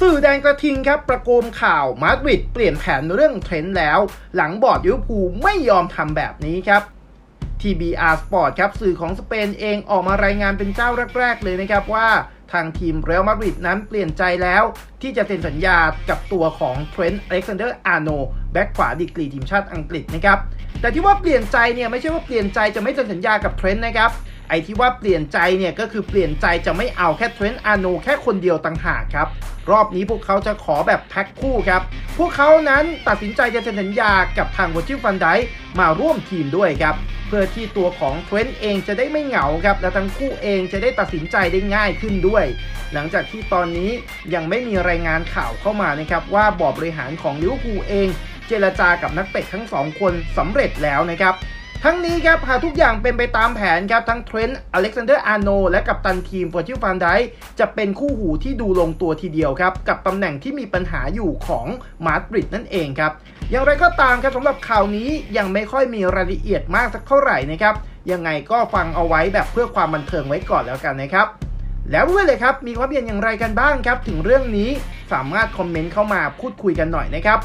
สื่อแดงกระทิงครับประโคมข่าวมาดริดเปลี่ยนแผนเรื่องเทรนด์แล้ว หลังบอร์ดลิเวอร์พูลไม่ยอมทำแบบนี้ครับ TBR Sport ครับสื่อของสเปนเองออกมารายงานเป็นเจ้าแรก ๆ เลยนะครับว่าทางทีมเรอัลมาดริดนั้นเปลี่ยนใจแล้ว ที่จะเซ็นสัญญากับตัวของเทรนต์อเล็กซานเดอร์อาร์โนแบ็กขวาดีกรีทีมชาติอังกฤษนะครับแต่ที่ว่าเปลี่ยนใจเนี่ยไม่ใช่ว่าเปลี่ยนใจจะไม่เซ็นสัญญากับเทรนต์นะครับ ไอ้ที่ว่าเปลี่ยนใจเนี่ยก็คือเปลี่ยนใจจะไม่เอาแค่เทรนต์อาร์โนแค่คนเดียวต่างหากครับ รอบนี้พวกเขาจะขอแบบแพ็คคู่ครับ พวกเขานั้นตัดสินใจจะเซ็นสัญญากับทางวอชิฟันไดมาร่วมทีมด้วยครับ เพื่อที่ตัวของเทรนต์เองจะได้ไม่เหงาครับ และทั้งคู่เองจะได้ตัดสินใจได้ง่ายขึ้นด้วย หลังจากที่ตอนนี้ยังไม่มีรายงานข่าวเข้ามานะครับว่าบอร์ดบริหารของลิเวอร์พูลเอง เจรจากับนักเตะทั้งสองคนสำเร็จแล้วนะครับ ทั้งนี้ครับหากทุกอย่างเป็นไปตามแผนครับ ทั้งเทรนต์อเล็กซานเดอร์อาร์โนและกัปตันทีมเฟอร์จิลฟานไดจะเป็นคู่หูที่ดูลงตัวทีเดียวครับ กับตำแหน่งที่มีปัญหาอยู่ของมาดริดนั่นเองครับ อย่างไรก็ตามครับสำหรับข่าวนี้ยังไม่ค่อยมีรายละเอียดมากสักเท่าไหร่นะครับ ยังไงก็ฟังเอาไว้แบบเพื่อความบันเทิงไว้ก่อนแล้วกันนะครับแล้วเพื่อนเลยครับมีความเห็นอย่างไรกันบ้างครับ ถึงเรื่องนี้สามารถคอมเมนต์เข้ามาพูดคุยกันหน่อยนะครับ